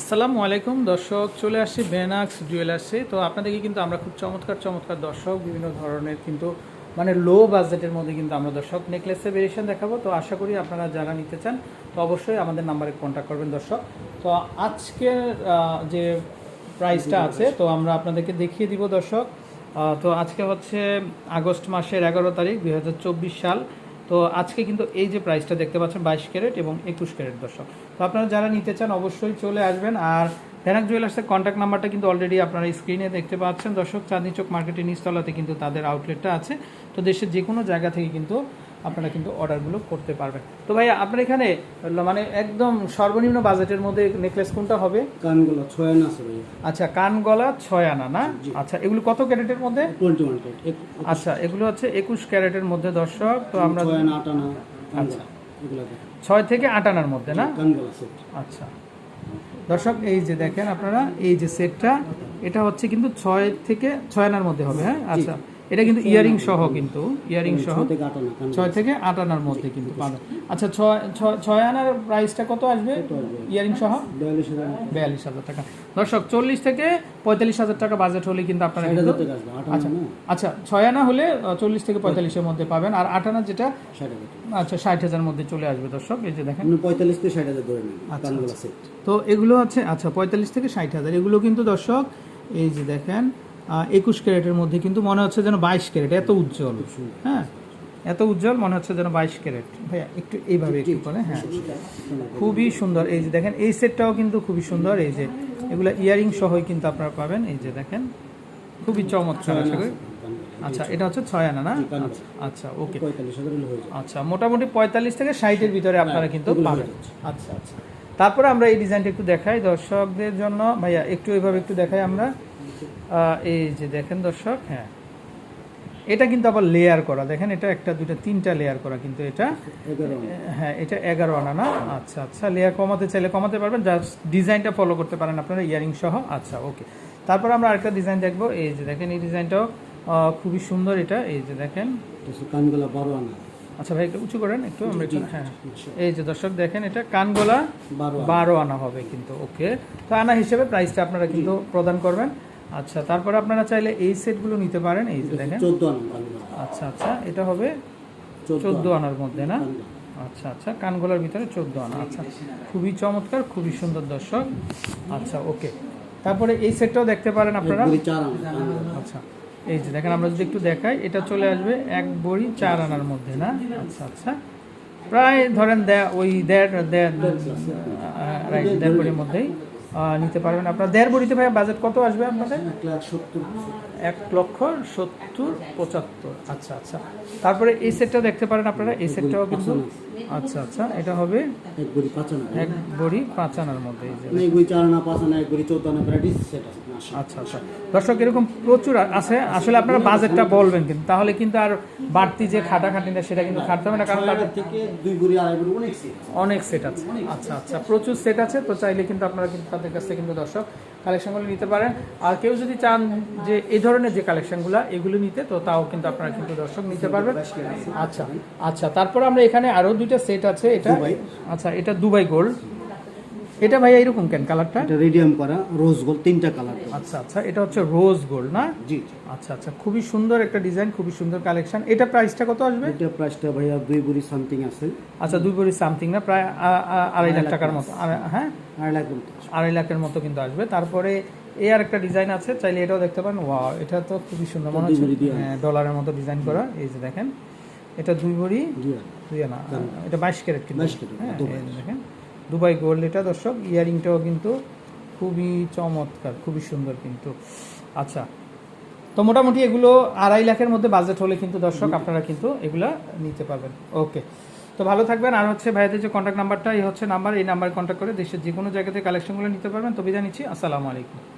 আসসালামু আলাইকুম দর্শক চলে আসছি বেনাক্স জুয়েলার্সে তো আপনাদেরকে কিন্তু আমরা খুব চমৎকার চমৎকার দর্শক বিভিন্ন ধরনের কিন্তু মানে লো বাজেটের মধ্যে কিন্তু আমরা দর্শক নেকলেসের ভেরিয়েশন দেখাবো। তো আশা করি আপনারা যারা নিতে চান তো অবশ্যই আমাদের নাম্বারে কন্ট্যাক্ট করবেন দর্শক। তো আজকের যে প্রাইসটা আছে তো আমরা আপনাদেরকে দেখিয়ে দিব দর্শক। তো আজকে হচ্ছে আগস্ট মাসের এগারো তারিখ দু হাজার চব্বিশ সাল। তো আজকে কিন্তু এই যে প্রাইসটা দেখতে পাচ্ছেন বাইশ ক্যারেট এবং একুশ ক্যারেট দর্শক। তো আপনারা যারা নিতে চান অবশ্যই চলে আসবেন আর ভ্যানাক জুয়েলার্সের কন্ট্যাক্ট নাম্বারটা কিন্তু অলরেডি আপনারা স্ক্রিনে দেখতে পাচ্ছেন। দর্শক, চাঁদনি চোখ মার্কেটের নিচতলাতে কিন্তু তাদের আউটলেটটা আছে। তো দেশের যে কোনো জায়গা থেকে কিন্তু আপনারা কিন্তু অর্ডারগুলো করতে পারবেন। তো ভাই আপনার এখানে মানে একদম সর্বনিম্ন বাজেটের মধ্যে নেকলেস কোনটা হবে? কানগুলো ছয় না আছে আচ্ছা কান গলা ছয় আনা না? আচ্ছা এগুলো কত ক্যারেটের মধ্যে? টোয়েন্টি ওয়ান ক্যারেট আচ্ছা এগুলো হচ্ছে একুশ ক্যারেটের মধ্যে দর্শক। তো আমরা আট আনা আচ্ছা। ছয় থেকে আট আনার মধ্যে না? আচ্ছা। দর্শক এই যে দেখেন আপনারা এই যে সেটটা এটা হচ্ছে কিন্তু ছয় থেকে ছয় আনার মধ্যে হবে হ্যাঁ? আচ্ছা। এটা কিন্তু ইয়ারিং সহ কিন্তু ইয়ারিং সহ। ছয় থেকে আট আনার মধ্যে কিন্তু পাবেন আচ্ছা ছয় ছয়- আনার প্রাইসটা কত আসবে? ইয়ারিং সহ? বিয়াল্লিশ হাজার টাকা। দর্শক চল্লিশ থেকে পঁয়তাল্লিশ হাজার টাকা বাজেট হলে কিন্তু আপনারা আচ্ছা আচ্ছা ছয় আনা হলে চল্লিশ থেকে পঁয়তাল্লিশের মধ্যে পাবেন। আর আট আনা যেটা আচ্ছা ষাট হাজার মধ্যে চলে আসবে দর্শক এই যে দেখেন। পঁয়তাল্লিশ থেকে ষাট হাজার ধরে আচ্ছা, তো এগুলো হচ্ছে আচ্ছা পঁয়তাল্লিশ থেকে ষাট হাজার। এগুলো কিন্তু দর্শক এই যে দেখেন একুশ ক্যারেটের মধ্যে কিন্তু মনে হচ্ছে যেন বাইশ ক্যারেট এত উজ্জ্বল। হ্যাঁ এত উজ্জ্বল মনে হচ্ছে যেন বাইশ ক্যারেট। ভাইয়া একটু এইভাবে একটু করে হ্যাঁ। খুবই সুন্দর। এই যে দেখেন এই সেটটাও কিন্তু খুবই সুন্দর। এই যে এগুলো ইয়ারিং সহই কিন্তু আপনারা পাবেন। এই যে দেখেন খুবই চমৎকার আশা করি। আচ্ছা এটা হচ্ছে ছয় আনা না? আচ্ছা, ওকে। হয়ে আচ্ছা মোটামুটি পঁয়তাল্লিশ থেকে ষাটের ভিতরে আপনারা কিন্তু পাবেন। আচ্ছা আচ্ছা। তারপরে আমরা এই ডিজাইনটা একটু দেখাই দর্শকদের জন্য। ভাইয়া একটু এইভাবে একটু দেখাই আমরা। এই যে দেখেন দর্শক হ্যাঁ। এটা কিন্তু আবার লেয়ার করা। দেখেন এটা একটা দুটো তিনটা লেয়ার করা কিন্তু এটা। হ্যাঁ এটা এগারো আনা না? আচ্ছা আচ্ছা লেয়ার কমাতে চাইলে কমাতে পারবেন। জাস্ট ডিজাইনটা ফলো করতে পারেন আপনারা ইয়ারিং সহ। আচ্ছা ওকে তারপর আমরা আরেকটা ডিজাইন দেখব। এই যে দেখেন এই ডিজাইনটাও খুবই সুন্দর এটা। এই যে দেখেন। কানগুলো বারো আনা। আচ্ছা ভাই একটু উঁচু করেন একটু আমরা একটু হ্যাঁ। এই যে দর্শক দেখেন এটা কানগোলা বারো আনা। হবে কিন্তু ওকে তো আনা হিসেবে প্রাইসটা আপনারা কিন্তু প্রদান করবেন। আচ্ছা তারপরে আপনারা চাইলে এই সেটগুলো নিতে পারেন এই যে দেখেন। আচ্ছা আচ্ছা এটা হবে চোদ্দ আনার মধ্যে না? আচ্ছা আচ্ছা কানগোলার ভিতরে চোদ্দ আনা। আচ্ছা খুবই চমৎকার খুবই সুন্দর দর্শক। আচ্ছা ওকে। তারপরে এই সেটটাও দেখতে পারেন আপনারা। আচ্ছা এই যে দেখেন আমরা যদি একটু দেখাই এটা চলে আসবে এক বড়ি চার আনার মধ্যে না? আচ্ছা আচ্ছা। প্রায় ধরেন দে- ওই দেড় দেড় রাইট দেড় বড়ির মধ্যেই। নিতে পারবেন। আপনার দেড় বড়িতে ভাই বাজেট কত আসবে আপনাদের? এক লক্ষ সত্তর পঁচাত্তর। আচ্ছা আচ্ছা। তারপরে এই সেটটা দেখতে পারেন আপনারা। এই সেটটাও কিন্তু আচ্ছা আচ্ছা। এটা হবে এক বড়ি পাঁচানা এক বড়ি পাঁচ আনার মধ্যে এই যে মানে এক বড়ি চার আনা এক বড়ি সেট আচ্ছা আচ্ছা। দর্শক এরকম প্রচুর আছে। আসলে আপনারা বাজেটটা বলবেন কিন্তু। তাহলে কিন্তু আর বাড়তি যে খাটাখাটিটা সেটা কিন্তু খাটতে হবে না। কারণ তাদের থেকে দুই বড়ি আড়াই বড়ি অনেক সেট অনেক সেট আছে। আচ্ছা আচ্ছা। প্রচুর সেট আছে। তো চাইলে কিন্তু আপনারা কিন্তু তাদের কাছ থেকে কিন্তু দর্শক কালেকশনগুলো নিতে পারেন। আর কেউ যদি চান যে এই ধরনের যে কালেকশনগুলো এগুলো নিতে তো তাও কিন্তু আপনারা কিন্তু দর্শক নিতে পারবেন। আচ্ছা আচ্ছা তারপর আমরা এখানে আরও দুইটা সেট আছে। এটা। আচ্ছা এটা দুবাই গোল্ড এটা ভাইয়া এরকম কেন? কালারটা? এটা রেডিয়াম করা রোজ গোল্ড তিনটা কালার আচ্ছা আচ্ছা এটা হচ্ছে রোজ গোল্ড না? জি আচ্ছা আচ্ছা খুবই সুন্দর একটা ডিজাইন খুবই সুন্দর কালেকশন এটা প্রাইসটা কত আসবে? এটা প্রাইসটা ভাইয়া দুই বড়ি সামথিং আছে। আচ্ছা দুই ভরি সামথিং না প্রায় আড়াই লাখ টাকার মতো। হ্যাঁ? আড়াই লাখ আড়াই লাখের মতো কিন্তু আসবে। তারপরে এই আর একটা ডিজাইন আছে চাইলে এটাও দেখতে পারেন। ওয়াও এটা তো খুবই সুন্দর। মনে হচ্ছে ভরি দিয়ে। হ্যাঁ, ডলারের মতো ডিজাইন করা। এই যে দেখেন এটা দুই ভরি দুই আনা। এটা বাইশ ক্যারেট কিন্তু। 22 ক্যারেট, হ্যাঁ দেখেন। দুবাই গোল্ড এটা দর্শক। ইয়ারিংটাও কিন্তু খুবই চমৎকার খুবই সুন্দর কিন্তু। আচ্ছা তো মোটামুটি এগুলো আড়াই লাখের মধ্যে বাজেট হলে কিন্তু দর্শক আপনারা কিন্তু এগুলো নিতে পারবেন। ওকে তো ভালো থাকবেন। আর হচ্ছে ভাইদের যে কন্ট্যাক্ট নাম্বারটা এই হচ্ছে নাম্বার এই নাম্বার কন্ট্যাক্ট করে দেশের যে কোনো জায়গাতে কালেকশনগুলো নিতে পারবেন। তো বিদায় নিচ্ছি। আসসালামু আলাইকুম।